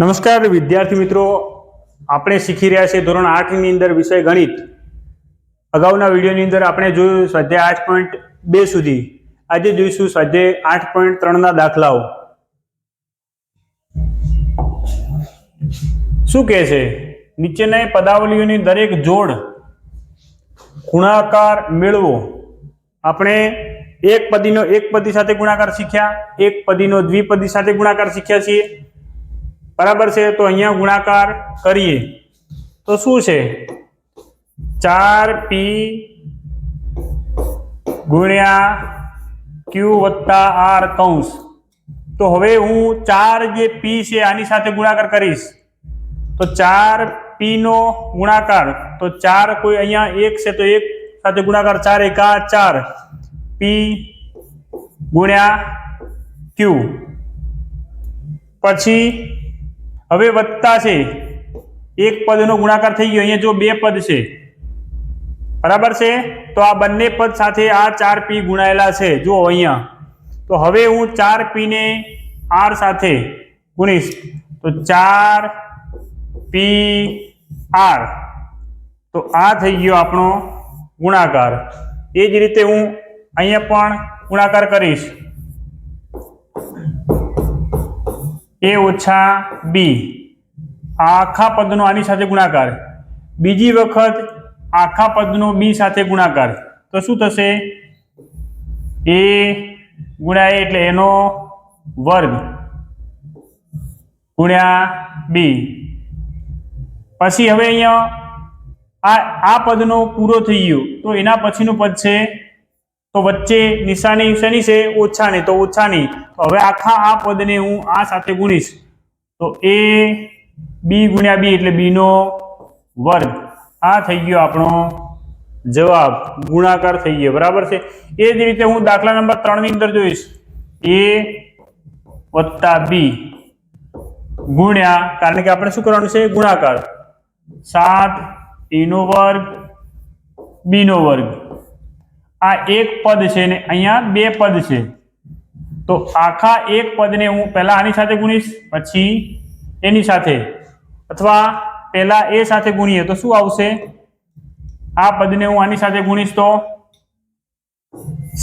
નમસ્કાર વિદ્યાર્થી મિત્રો. આપણે શીખી રહ્યા છીએ ધોરણ આઠની અંદર વિષય ગણિત. અગાઉના વિડીયોની અંદર આપણે જોયું સ્વાધ્યાય આઠ પોઈન્ટ બે સુધી. આજે જોઈશું સ્વાધ્યાય આઠ પોઈન્ટ ત્રણના દાખલાઓ. શું કહે છે? નીચેના પદાવલીઓની દરેક જોડ ગુણાકાર મેળવો. આપણે એક પદીનો એક પદી સાથે ગુણાકાર શીખ્યા, એક પદીનો દ્વિપદી સાથે ગુણાકાર શીખ્યા છીએ. બરાબર છે? તો અહીંયા ગુણાકાર કરીએ. તો શું છે? ચાર પી ગુણ્યા ક્યુ વત્તા આર કૌંસ. તો હવે હું ચાર જે પી છે આની સાથે ગુણાકાર કરીશ. તો ચાર પી નો ગુણાકાર. તો ચાર કોઈ અહીંયા એક છે તો એક સાથે ગુણાકાર ચાર એકા ચાર. પી ગુણ્યા ક્યુ પછી હવે વત્તા છે. એક પદનો ગુણાકાર થઈ ગયો. અહીંયા જો બે પદ છે. બરાબર છે? તો આ બંને પદ સાથે આ ચાર પી ગુણાયેલા છે. જુઓ અહીંયા. તો હવે હું ચાર પી ને આર સાથે ગુણીશ. તો ચાર પી આર. તો આ થઈ ગયો આપણો ગુણાકાર. એ જ રીતે હું અહીંયા પણ ગુણાકાર કરીશ. એ ઓછા બી. આખા પદનો આની સાથે ગુણાકાર. બીજી વખત આખા પદનો બી સાથે ગુણાકાર. તો શું થશે? એ ગુણ્યા એટલે એનો વર્ગ ગુણ્યા બી. પછી હવે અહીંયા આ આ પદનો પૂરો થઈ ગયો. તો એના પછીનું પદ છે તો વચ્ચે નિશાની શેની છે? ઓછાની. તો ઓછાની. તો હવે આખા આ પદને હું આ સાથે ગુણીશ. તો એ બી ગુણ્યા બી એટલે બીનો વર્ગ. આ થઈ ગયો આપણો જવાબ. ગુણાકાર થઈ ગયો. બરાબર છે? એ જ રીતે હું દાખલા નંબર ત્રણની અંદર જોઈશ. એ વત્તા બી ગુણ્યા, કારણ કે આપણે શું કરવાનું છે? ગુણાકાર. સાત, એનો વર્ગ, બીનો વર્ગ. આ એક પદ છે ને અહીંયા બે પદ છે. તો આખા એક પદને હું પહેલા આની સાથે ગુણીશ? પછી એની સાથે. અથવા પહેલા એ સાથે ગુણીએ તો શું આવશે? આ પદને હું આની સાથે ગુણીશ તો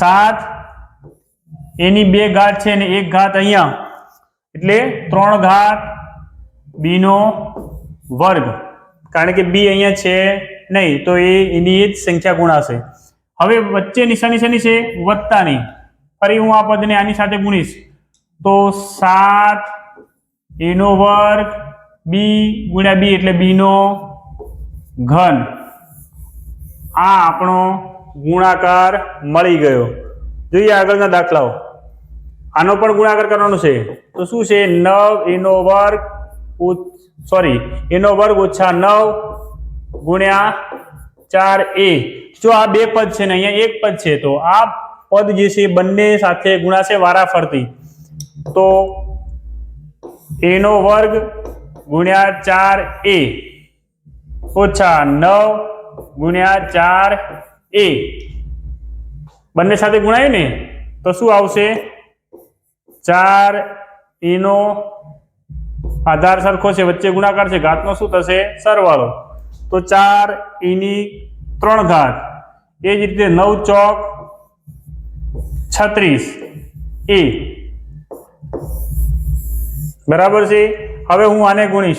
સાત. એની બે ઘાત છે ને એક ઘાત અહીંયા. એટલે ત્રણ ઘાત બીનો વર્ગ. કારણ કે બી અહીંયા છે નહીં, તો એ એની જ સંખ્યા ગુણાશે. હવે વચ્ચે નિશાની શેની છે? વત્તાની. ફરી હું આ પદને આની સાથે ગુણીશ. તો સાત, એનો વર્ગ બી ગુણ્યા બી એટલે બી નો ઘન. આ આપણો ગુણાકાર મળી ગયો. જોઈએ આગળના દાખલાઓ. આનો પણ ગુણાકાર કરવાનો છે. તો શું છે? નવ, એનો વર્ગ સોરી એનો વર્ગ ઓછા નવ ગુણ્યા ચાર એ. જો આ બે પદ છે ને, અહીંયા એક પદ છે, તો આ પદ જે છે બંને સાથે ગુણાશે વારા ફરતી તો એનો વર્ગ ગુણ્યા ચાર એ. ઓછા નવ ગુણ્યા ચાર એ. બંને સાથે ગુણાય ને, તો શું આવશે? ચાર એનો આધાર સરખો છે, વચ્ચે ગુણાકાર છે, ઘાતનો શું થશે? સરવાળો. તો ચાર એની ત્રણ ઘાત. એ જ રીતે નવ ચોક છત્રીસ. એ. બરાબર છે? હવે હું આને ગુણીશ.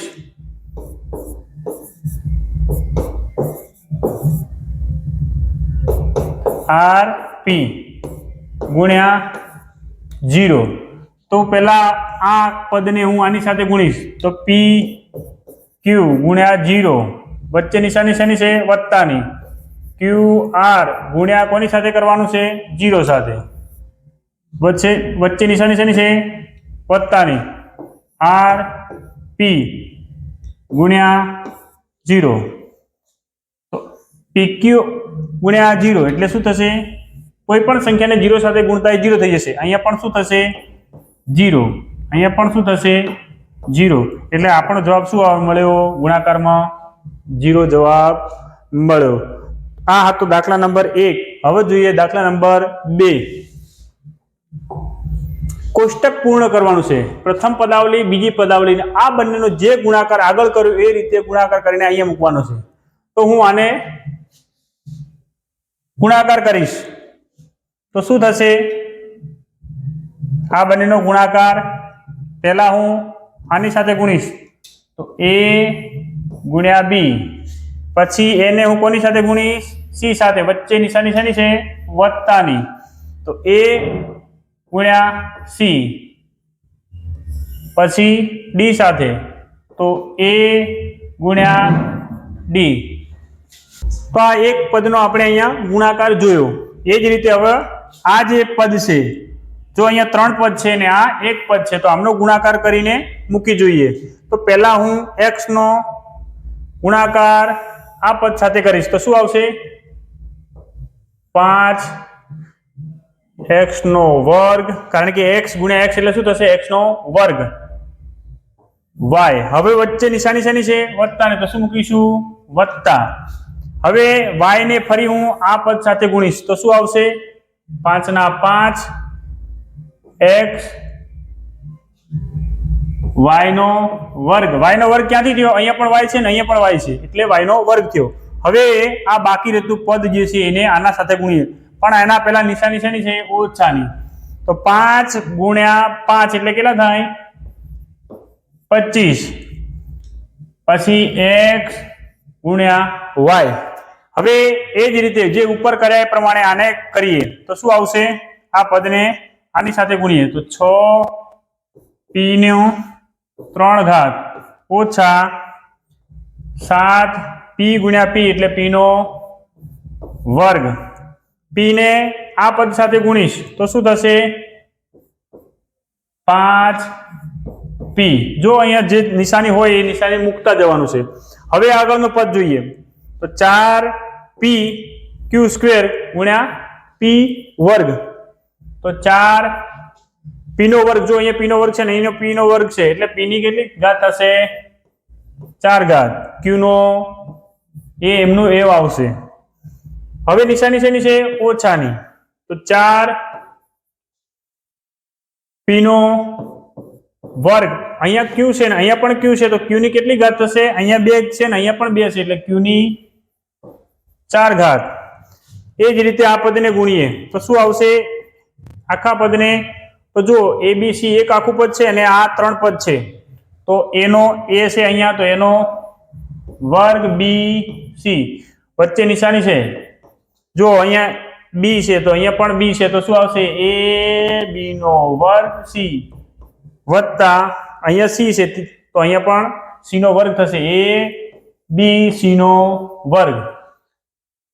આર પી ગુણ્યા જીરો તો પહેલા આ પદને હું આની સાથે ગુણીશ. તો પી ક્યુ ગુણ્યા જીરો વચ્ચે નિશાની શેની છે? વત્તાની. ક્યુ આર ગુણ્યા કોની સાથે કરવાનું છે? જીરો સાથે. વચ્ચે વચ્ચે નિશાની શેની છે? વત્તાની. આર પી ગુણ્યા જીરો. પી ક્યુ ગુણ્યા જીરો એટલે શું થશે? કોઈ પણ સંખ્યાને જીરો સાથે ગુણતા જીરો થઈ જશે. અહીંયા પણ શું થશે? જીરો. અહીંયા પણ શું થશે? જીરો. એટલે આપણો જવાબ શું મળ્યો? ગુણાકારમાં જીરો જવાબ મળ્યો. આ હતો દાખલા નંબર એક. હવે જોઈએ દાખલા નંબર બે. કોષ્ટક પૂર્ણ કરવાનું છે. પ્રથમ પદાવલી, બીજી પદાવલી આ બંનેનો જે ગુણાકાર આગળ કર્યો એ રીતે ગુણાકાર કરીને અહીંયા મૂકવાનો છે. તો હું આને ગુણાકાર કરીશ. તો શું થશે? આ બંનેનો ગુણાકાર પહેલા હું આની સાથે ગુણીશ. તો એ ગુણ્યા બી. પછી એને હું કોની સાથે ગુણીશ? સી સાથે. વચ્ચે નિશાની શેની છે? વત્તાની. તો એ ગુણ્યા સી. પછી ડી સાથે. તો એ ગુણ્યા ડી. તો આ એક પદનો આપણે અહીંયા ગુણાકાર જોયો. એ જ રીતે હવે આ જે પદ છે, જો અહીંયા ત્રણ પદ છે ને આ એક પદ છે, તો આમનો ગુણાકાર કરીને મૂકી જોઈએ. તો પહેલા હું એક્સનો નો ગુણાકાર આ પદ સાથે કરીશ. તો શું આવશે? પાંચ એક્સ નો વર્ગ, કારણ કે એક્સ ગુણ્યા એક્સ એટલે શું થશે? એક્સ નો વર્ગ. વાય. હવે વચ્ચે નિશાની શેની છે? વત્તા ને તો શું મૂકીશું? વત્તા. હવે વાય ને ફરી હું આ પદ સાથે ગુણીશ. તો શું આવશે? પાંચ ના પાંચ એક્સ વાય નો વર્ગ. વાયનો વર્ગ ક્યાંથી થયો? અહીંયા પણ વાય છે ને અહીંયા પણ વાય છે. એટલે વાયનો વર્ગ થયો. હવે આ બાકી રહેતું પદ જે છે એને આના સાથે ગુણીએ. પણ એના પહેલા નિશાની શેની છે? ઓછાની. તો પાંચ ગુણ્યા પાંચ એટલે કેટલા થાય? પચીસ. પછી એક્સ ગુણ્યા વાય. હવે એ જ રીતે જે ઉપર કર્યા એ પ્રમાણે આને કરીએ. તો શું આવશે? આ પદને આની સાથે ગુણીએ. તો છ, પી નો ત્રણ ઘાત. ઓછા સાત પી ગુણ્યા પી એટલે પી નો વર્ગ. પી ને આ પદ સાથે ગુણીશ તો શું થશે? પાંચ પી જો અહીંયા જે નિશાની હોય એ નિશાની મૂકતા જવાનું છે. હવે આગળનું પદ જોઈએ. તો ચાર પી ક્યુ સ્ક્વેર ગુણ્યા પી વર્ગ. તો ચાર પી નો વર્ગ જો અહીંયા પીનો વર્ગ છે ને અહીંનો પીનો વર્ગ છે, એટલે પી ની કેટલી? ઘાત હશે ચાર ઘાત. ક્યુ નો? એ એમનું એવ આવશે. હવે નિશાની શેની છે? ઓછાની. તો ચાર પીનો વર્ગ. અહીંયા ક્યુ છે ને? અહીંયા પણ ક્યુ છે. તો ક્યુ ની કેટલી ઘાત થશે? અહીંયા બે છે ને અહીંયા પણ બે છે, એટલે ક્યુ ની ચાર ઘાત. એ જ રીતે આ પદને ગુણીએ. તો શું આવશે? આખા પદને તો જુઓ એ બી સી એક આખું પદ છે અને આ ત્રણ પદ છે, તો એનો એ છે અહીંયા, તો એનો વર્ગ બી સી વચ્ચે નિશાની છે. જો અહીંયા બી છે, તો અહીંયા પણ બી છે, તો શું આવશે? એ બી નો વર્ગ સી વત્તા અહીંયા સી છે, તો અહીંયા પણ સી નો વર્ગ થશે. એ બી સી નો વર્ગ.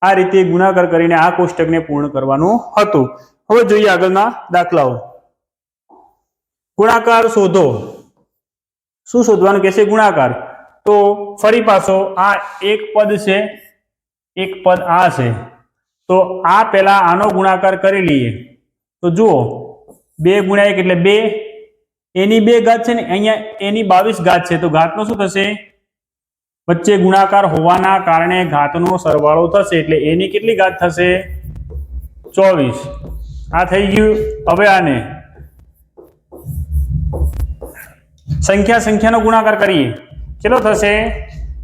આ રીતે ગુણાકાર કરીને આ કોષ્ટકને પૂર્ણ કરવાનું હતું. હવે જોઈએ આગળના દાખલાઓ. ગુણાકાર શોધો. શું શોધવાનું કહેશે ગુણાકાર? તો ફરી પાછો આ એક પદ છે, એક પદ આ છે. તો આ પહેલા આનો ગુણાકાર કરી લઈએ. તો જુઓ, બે ગુણ્યા એક એટલે બે. એની બે ઘાત છે ને, અહીંયા એની બાવીસ ઘાત છે. તો ઘાતનો શું થશે? વચ્ચે ગુણાકાર હોવાના કારણે ઘાતનો સરવાળો થશે એટલે એની કેટલી ઘાત થશે? ચોવીસ. આ થઈ ગયું. હવે આને સંખ્યા સંખ્યાનો ગુણાકાર કરીએ. કેટલો થશે?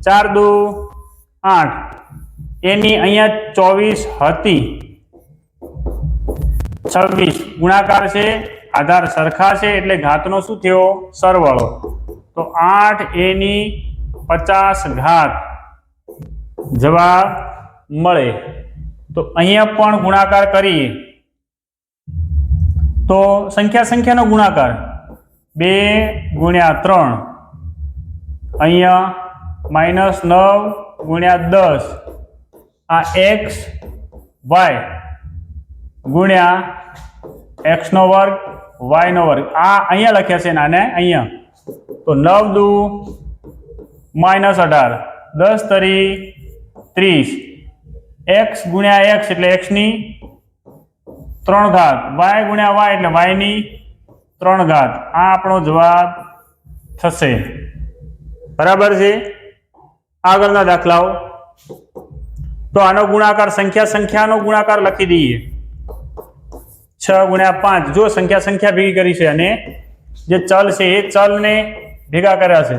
ચાર દુ આઠ. એની અહીંયા ચોવીસ હતી. છવ્વીસ. ગુણાકાર છે, આધાર સરખા છે, એટલે ઘાતનો શું થયો? સરવાળો. તો આઠ એની પચાસ ઘાત જવાબ મળે. તો અહીંયા પણ ગુણાકાર કરીએ. તો સંખ્યા સંખ્યાનો ગુણાકાર. બે ગુણ્યા ત્રણ. અહીંયા માઇનસ નવ ગુણ્યા દસ. આ એક્સ વાય ગુણ્યા એક્સનો વર્ગ વાયનો વર્ગ. આ અહીંયા લખ્યા છે નાને, અહીંયા. તો નવ દુ માઇનસ અઢાર. દસ તરી ત્રીસ. એક્સ ગુણ્યા એક્સ એટલે એક્સની ત્રણ ઘાત. વાય ગુણ્યા વાય એટલે વાયની ત્રણ ઘાત. આ આપણો જવાબ થશે. બરાબર છે? આગળના દાખલાઓ. તો આનો ગુણાકાર સંખ્યા સંખ્યાનો ગુણાકાર લખી દઈએ. છ ગુણ્યા પાંચ. જો સંખ્યા સંખ્યા ભેગી કરી છે અને જે ચલ છે એ ચલને ભેગા કર્યા છે.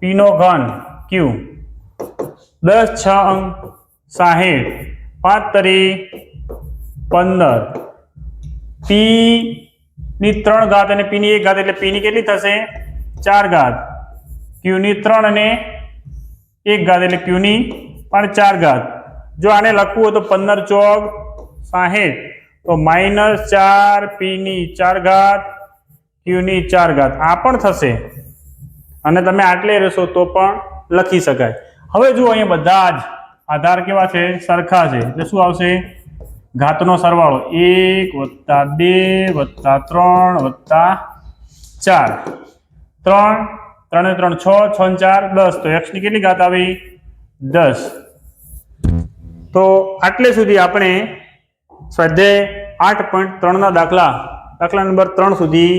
પીનો ઘન ક્યુ દસ, છ અંક સાહીઠ. પાંચ તરી પંદર. પી ની ત્રણ ઘાત અને પીની એક ઘાત એટલે પીની કેટલી થશે? ચાર ઘાત. ક્યુની ત્રણ અને એક ઘાત એટલે ક્યુની પણ ચાર ઘાત. જો આને લખવું હોય તો પંદર ચોક સાહીઠ. તો માઇનસ ચાર પીની ચાર ઘાત, ક્યુની ચાર ઘાત. આ પણ થશે. અને તમે આટલે રહેશો તો પણ લખી શકાય. હવે જુઓ અહીંયા બધા જ આધાર કેવા છે? સરખા છે. એટલે શું આવશે? ઘાતનો સરવાળો એક વત્તા બે વત્તા ત્રણ વત્તા ચાર. ત્રણ, ત્રણે ત્રણ, છ છ ચાર, દસ. તો એક્સની કેટલી ઘાત આવી? દસ. તો આટલે સુધી આપણે સ્વાધ્યાય આઠ પોઈન્ટ ત્રણના દાખલા દાખલા નંબર ત્રણ સુધી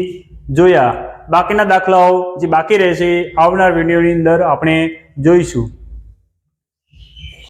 જોયા. બાકીના દાખલાઓ જે બાકી રહેશે આવનાર વિડીયોની અંદર આપણે જોઈશું.